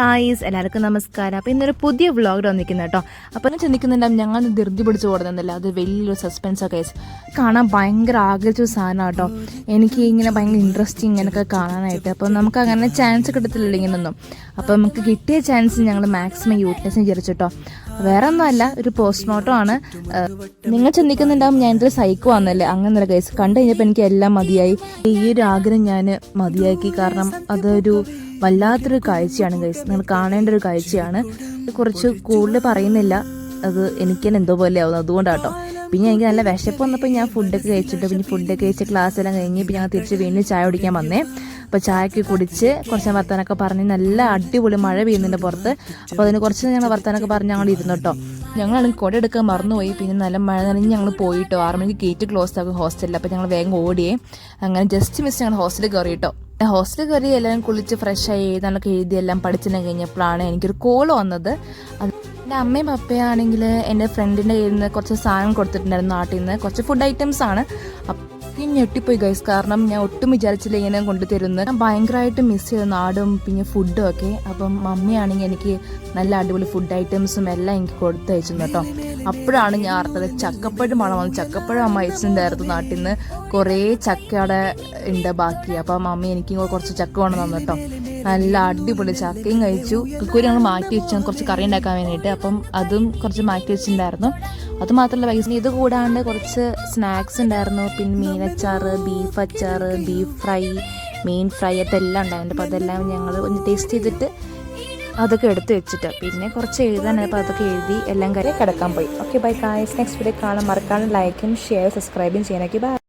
Guys എല്ലാവർക്കും നമസ്കാരം. അപ്പോൾ ഇന്നൊരു പുതിയ വ്ളോഗ് വന്നിരിക്കുന്നത് കേട്ടോ. അപ്പോൾ ഞാൻ ചിന്തിക്കുന്നുണ്ടാവും ഞങ്ങൾ ധൃതി പിടിച്ച് ഓടുന്നില്ല അത് വലിയൊരു സസ്പെൻസ് ഒക്കെ കാണാൻ ഭയങ്കര ആഗ്രഹിച്ച സാധനം കേട്ടോ. എനിക്ക് ഇങ്ങനെ ഭയങ്കര ഇൻട്രസ്റ്റിങ് ഇങ്ങനെയൊക്കെ കാണാനായിട്ട്. അപ്പോൾ നമുക്ക് അങ്ങനെ ചാൻസ് കിട്ടത്തില്ലല്ലോ ഇങ്ങനൊന്നും അപ്പോൾ നമുക്ക് കിട്ടിയ ചാൻസ് ഞങ്ങൾ മാക്സിമം യൂട്ടിലൈസ് വിചാരിച്ചിട്ടോ വേറെ ഒന്നുമല്ല ഒരു പോസ്റ്റ്മോർട്ടം ആണ്. നിങ്ങൾ ചിന്തിക്കുന്നുണ്ടാവും ഞാൻ എന്റെ സൈക്കോ ആണെന്നല്ലേ? അങ്ങനെ കേസ് കണ്ടു കഴിഞ്ഞപ്പോൾ എനിക്ക് എല്ലാം മതിയായി. ഈ ഒരു ആഗ്രഹം ഞാൻ മതിയാക്കി. കാരണം അതൊരു വല്ലാത്തൊരു കാഴ്ചയാണ് ഗൈസ് നിങ്ങൾ കാണേണ്ട ഒരു കാഴ്ചയാണ്. കുറച്ച് കൂടുതൽ പറയുന്നില്ല. അത് എനിക്ക് തന്നെ എന്തോ പോലെ ആവുന്നു. അതുകൊണ്ടാട്ടോ. പിന്നെ എനിക്ക് നല്ല വിശപ്പ് വന്നപ്പോൾ ഞാൻ ഫുഡൊക്കെ കഴിച്ചിട്ട് പിന്നെ ഫുഡൊക്കെ കഴിച്ച് ക്ലാസ് എല്ലാം കഴിഞ്ഞ് പിന്നെ ഞാൻ തിരിച്ച് വീണ്ടും ചായ കുടിക്കാൻ വന്നേ. അപ്പോൾ ചായയൊക്കെ കുടിച്ച് കുറച്ച് വർത്താനൊക്കെ പറഞ്ഞ് നല്ല അടിപൊളി മഴ പെയ്യുന്നുണ്ട് പുറത്ത്. അപ്പോൾ അതിന് കുറച്ച് ഞങ്ങൾ വർത്താനൊക്കെ പറഞ്ഞ് ഞങ്ങൾ ഇരുന്നു കേട്ടോ. ഞങ്ങളാണെങ്കിൽ കുട എടുക്കാൻ മറന്നുപോയി. പിന്നെ നല്ല മഴ നനഞ്ഞ് ഞങ്ങൾ പോയിട്ടോ. ആറ് മണിക്ക് ഗേറ്റ് ക്ലോസ് ആക്കും ഹോസ്റ്റലിൽ അപ്പോൾ ഞങ്ങൾ വേഗം ഓടിയേ അങ്ങനെ ജസ്റ്റ് മിസ് ഞങ്ങൾ ഹോസ്റ്റലിൽ കയറി കേട്ടോ ഹോസ്റ്റലിൽ കയറി എല്ലാവരും കുളിച്ച് ഫ്രഷായി എഴുതാനൊക്കെ എഴുതി എല്ലാം പഠിച്ചെല്ലാം കഴിഞ്ഞപ്പോഴാണ് എനിക്കൊരു കോൾ വന്നത്. എന്റെ അമ്മയും പപ്പയാണെങ്കിൽ എന്റെ ഫ്രണ്ടിന്റെ കയ്യിൽ നിന്ന് കുറച്ച് സാധനം കൊടുത്തിട്ടുണ്ടായിരുന്നു നാട്ടിൽ നിന്ന്. കുറച്ച് ഫുഡ് ഐറ്റംസ് ആണ്. അപ്പം ഞാൻ ഞെട്ടിപ്പോയി ഗൈസ് കാരണം ഞാൻ ഒട്ടും വിചാരിച്ചില്ല ഇങ്ങനെ കൊണ്ടുതരുന്നത്. ഞാൻ ഭയങ്കരമായിട്ട് മിസ് ചെയ്ത നാടും പിന്നെ ഫുഡും ഒക്കെ. അപ്പം മമ്മിയാണെങ്കിൽ എനിക്ക് നല്ല അടിപൊളി ഫുഡ് ഐറ്റംസും എല്ലാം എനിക്ക് കൊടുത്തയച്ചു കേട്ടോ. അപ്പോഴാണ് ഞാൻ അറിഞ്ഞത് ചക്കപ്പഴം മണം വന്നു ചക്കപ്പഴം അമ്മ അയച്ചിട്ടുണ്ടായിരുന്നു നാട്ടിൽ നിന്ന് കുറേ ചക്ക അവിടെ ഉണ്ട് ബാക്കി. അപ്പം അമ്മ എനിക്ക് കുറച്ച് ചക്ക വേണം തന്നു കേട്ടോ. നല്ല അടിപൊളി ചക്കയും കഴിച്ചു. കുക്കൂരി ഞങ്ങൾ മാറ്റി വെച്ചു. കുറച്ച് കറി ഉണ്ടാക്കാൻ വേണ്ടിയിട്ട്. അപ്പം അതും കുറച്ച് മാറ്റി വെച്ചിട്ടുണ്ടായിരുന്നു. അത് മാത്രമല്ല ഇത് കൂടാണ്ട് കുറച്ച് സ്നാക്സ് ഉണ്ടായിരുന്നു. പിന്നെ മീനച്ചാർ ബീഫ് അച്ചാർ ബീഫ് ഫ്രൈ മീൻ ഫ്രൈ അതെല്ലാം ഉണ്ടായിരുന്നു. അപ്പോൾ അതെല്ലാം ഞങ്ങൾ ഒന്ന് ടേസ്റ്റ് ചെയ്തിട്ട് അതൊക്കെ എടുത്തു വെച്ചിട്ട്. പിന്നെ കുറച്ച് എഴുതാനപ്പോൾ അതൊക്കെ എഴുതി എല്ലാം കാര്യം കിടക്കാൻ പോയി. Okay bye guys next video കാണാൻ മറക്കാനും ലൈക്കും ഷെയർ സബ്സ്ക്രൈബും ചെയ്യാനൊക്കെ ബൈ